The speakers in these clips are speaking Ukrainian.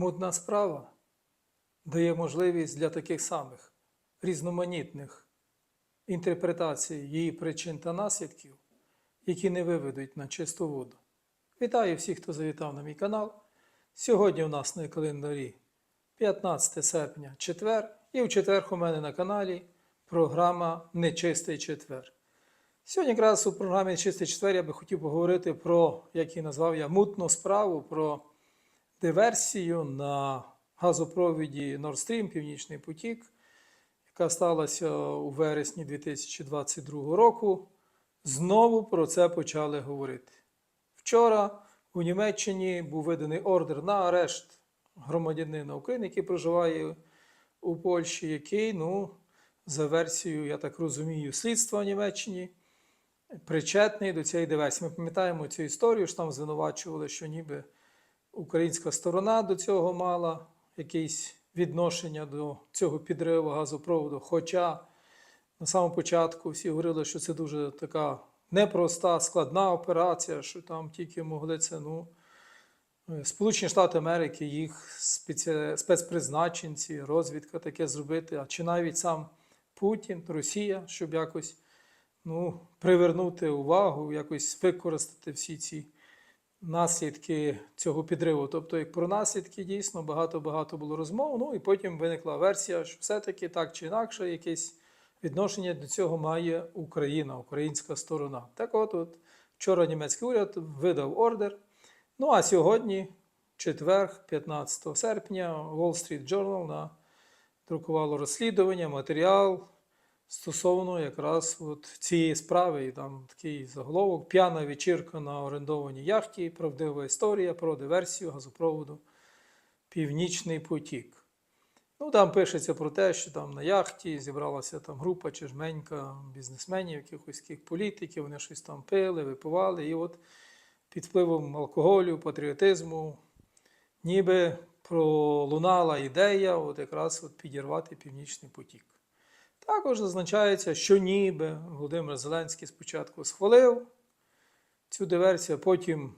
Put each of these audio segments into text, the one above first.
Мудна справа дає можливість для таких самих різноманітних інтерпретацій її причин та наслідків, які не виведуть на чисту воду. Вітаю всіх, хто завітав на мій канал. Сьогодні у нас на календарі 15 серпня, четвер, і в четвер у мене на каналі програма Нечистий четвер. Сьогодні якраз у програмі Чистий четвер я би хотів поговорити про, як її назвав я, мутну справу, про диверсію на газопровіді Nord Stream, Північний потік, яка сталася у вересні 2022 року. Знову про це почали говорити. Вчора у Німеччині був виданий ордер на арешт громадянина України, який проживає у Польщі, який, ну, за версією, я так розумію, слідства в Німеччині причетний до цієї диверсії. Ми пам'ятаємо цю історію, що там звинувачували, що ніби українська сторона до цього мала якесь відношення до цього підриву газопроводу. Хоча на самому початку всі говорили, що це дуже така непроста, складна операція, що там тільки могли це, ну. Сполучені Штати Америки, їх спецпризначенці, розвідка таке зробити, а чи навіть сам Путін, Росія, щоб якось ну, привернути увагу, якось використати всі ці наслідки цього підриву. Тобто, як про наслідки дійсно багато-багато було розмов. Ну і потім виникла версія, що все-таки так чи інакше якесь відношення до цього має Україна, українська сторона. Так от, от вчора німецький уряд видав ордер. Ну а сьогодні, четвер, 15 серпня, Wall Street Journal надрукувало розслідування, матеріал стосовно якраз от цієї справи. І там такий заголовок: П'яна вечірка на орендованій яхті, правдива історія про диверсію газопроводу Північний потік. Ну, там пишеться про те, що там на яхті зібралася там група чи жменька бізнесменів, якихось таких політиків, вони щось там пили, випивали. І от під впливом алкоголю, патріотизму, ніби пролунала ідея от якраз от підірвати Північний потік. Також зазначається, що ніби Володимир Зеленський спочатку схвалив цю диверсію, потім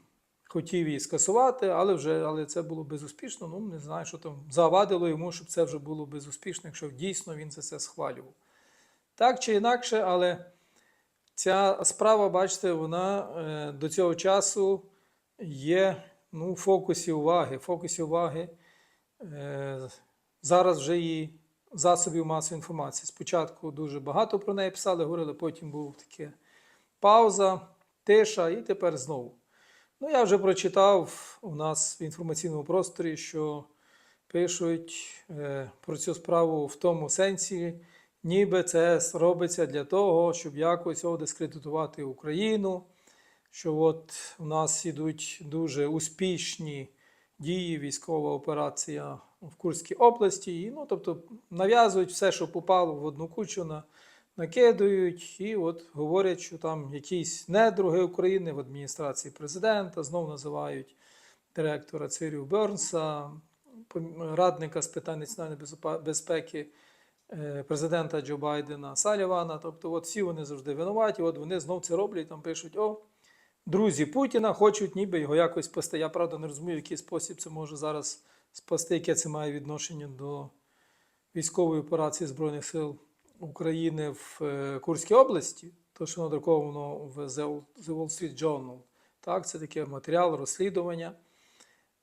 хотів її скасувати, але вже але це було безуспішно. Ну, не знаю, що там завадило йому, щоб це вже було безуспішно, якщо дійсно він це все схвалював. Так чи інакше, але ця справа, бачите, вона е, до цього часу є ну, в фокусі уваги. В фокусі уваги е, зараз вже і засобів масової інформації. Спочатку дуже багато про неї писали, говорили, потім був таке пауза, тиша, і тепер знову. Ну, я вже прочитав у нас в інформаційному просторі, що пишуть е, про цю справу в тому сенсі, ніби це робиться для того, щоб якось дискредитувати Україну. Що от у нас ідуть дуже успішні дії, військова операція в Курській області. І, ну, тобто нав'язують все, що попало в одну кучу, на, накидують і от говорять, що там якісь недруги України в адміністрації президента знов називають директора Цирів Бернса, радника з питань національної безпеки е, президента Джо Байдена Салівана. Тобто, от всі вони завжди винуваті, от вони знов це роблять, там пишуть: о, друзі Путіна хочуть ніби його якось спасти. Я правда не розумію, в який спосіб це може зараз спасти, яке це має відношення до військової операції Збройних сил України в е, Курській області, то що надруковано в The Wall Street Journal. Так, це таке матеріал, розслідування.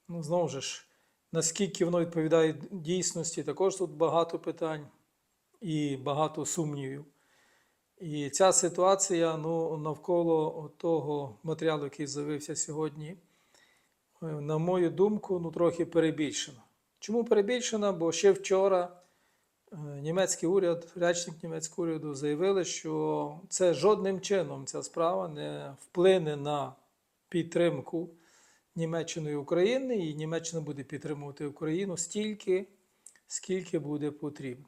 Ну, знову ж, наскільки воно відповідає дійсності, також тут багато питань і багато сумнівів. І ця ситуація ну, навколо того матеріалу, який з'явився сьогодні, на мою думку, ну, трохи перебільшена. Чому перебільшена? Бо ще вчора е, німецький уряд, речник німецького уряду заявили, що це жодним чином ця справа не вплине на підтримку Німеччини і України, і Німеччина буде підтримувати Україну стільки, скільки буде потрібно.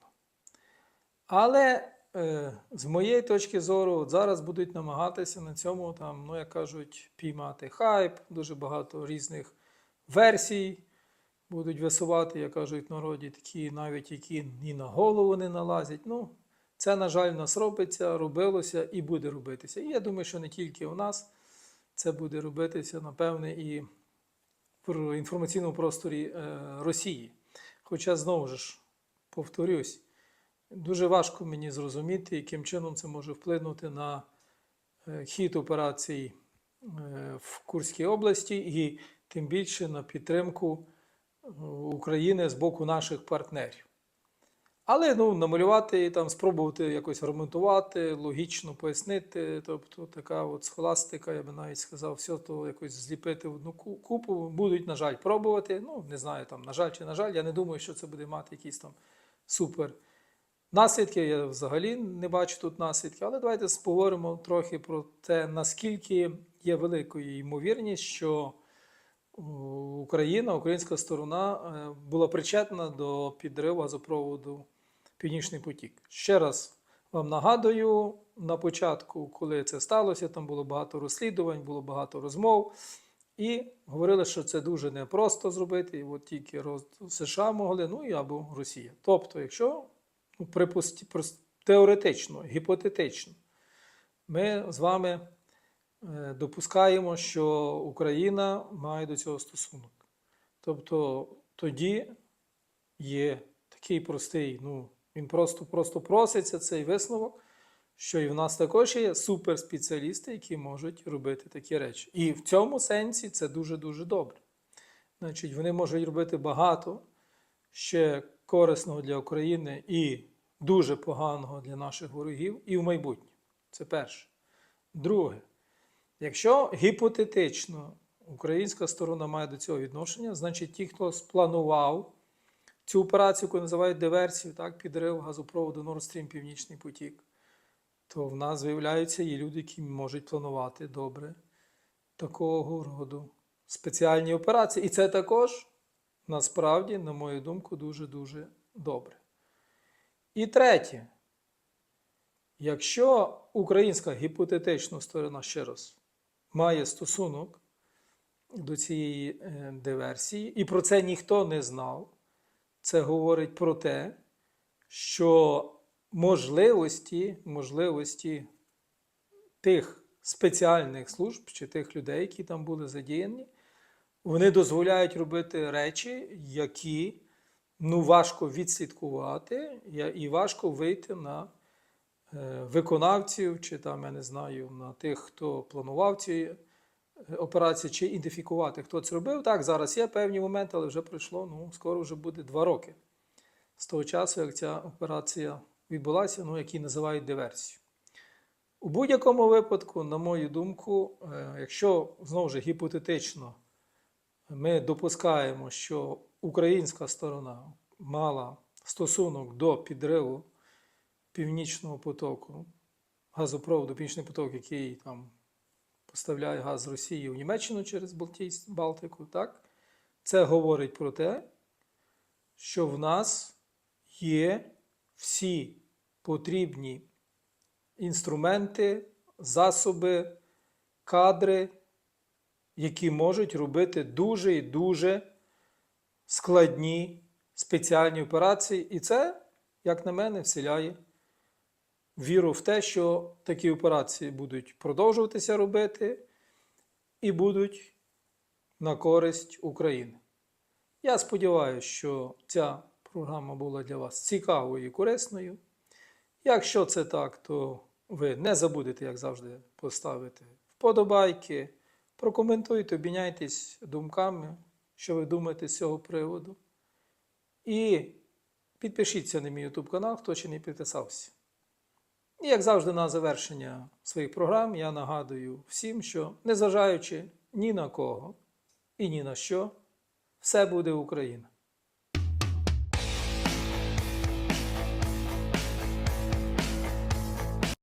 Але е, з моєї точки зору, от зараз будуть намагатися на цьому, там, ну як кажуть, піймати хайп, дуже багато різних версій будуть висувати, як кажуть в народі, такі навіть які ні на голову не налазять. Ну, це, на жаль, у нас робиться, робилося і буде робитися. І я думаю, що не тільки у нас це буде робитися, напевне, і в інформаційному просторі е, Росії. Хоча знову ж повторюсь, дуже важко мені зрозуміти, яким чином це може вплинути на е, хід операцій е, в Курській області і тим більше на підтримку е, України з боку наших партнерів. Але ну, намалювати, там, спробувати якось аргументувати, логічно пояснити, тобто така от схоластика, я би навіть сказав, все то якось зліпити в одну купу, будуть, на жаль, пробувати. Ну, не знаю, там, на жаль чи на жаль, я не думаю, що це буде мати якісь там супер наслідки. Я взагалі не бачу тут наслідків, але давайте поговоримо трохи про те, наскільки є великою ймовірність, що Україна, українська сторона е, була причетна до підриву газопроводу Північний потік. Ще раз вам нагадую, на початку, коли це сталося, там було багато розслідувань, було багато розмов. І говорили, що це дуже непросто зробити, і от тільки США могли, ну і або Росія. Тобто, якщо припусті, теоретично, гіпотетично, ми з вами е, допускаємо, що Україна має до цього стосунок. Тобто тоді є такий простий, ну, він просто, просто проситься цей висновок, що і в нас також є суперспеціалісти, які можуть робити такі речі. І в цьому сенсі це дуже-дуже добре. Значить, вони можуть робити багато ще корисного для України і дуже поганого для наших ворогів і в майбутньому. Це перше. Друге, якщо гіпотетично українська сторона має до цього відношення, значить ті, хто спланував цю операцію, яку називають диверсією, так, підрив газопроводу Nord Stream Північний потік, то в нас з'являються і люди, які можуть планувати добре такого роду спеціальні операції. І це також насправді, на мою думку, дуже-дуже добре. І третє, якщо українська гіпотетична сторона ще раз має стосунок до цієї е, диверсії, і про це ніхто не знав, це говорить про те, що можливості, можливості тих спеціальних служб чи тих людей, які там були задіяні, вони дозволяють робити речі, які ну, важко відслідкувати і важко вийти на е, виконавців, чи там, я не знаю, на тих, хто планував ці е, операції, чи ідентифікувати, хто це робив. Так, зараз є певні моменти, але вже пройшло, ну, скоро вже буде два роки з того часу, як ця операція відбулася, ну, які називають диверсією. У будь-якому випадку, на мою думку, е, якщо знову ж гіпотетично ми допускаємо, що українська сторона мала стосунок до підриву Північного потоку, газопроводу Північний поток, який там поставляє газ Росії в Німеччину через Балтику, так? Це говорить про те, що в нас є всі потрібні інструменти, засоби, кадри, які можуть робити дуже і дуже складні спеціальні операції. І це, як на мене, вселяє віру в те, що такі операції будуть продовжуватися робити і будуть на користь України. Я сподіваюся, що ця програма була для вас цікавою і корисною. Якщо це так, то ви не забудете, як завжди, поставити вподобайки, прокоментуйте, обміняйтесь думками, що ви думаєте з цього приводу. І підпишіться на мій YouTube канал, хто ще не підписався. І як завжди, на завершення своїх програм я нагадую всім, що незважаючи ні на кого і ні на що, все буде Україна.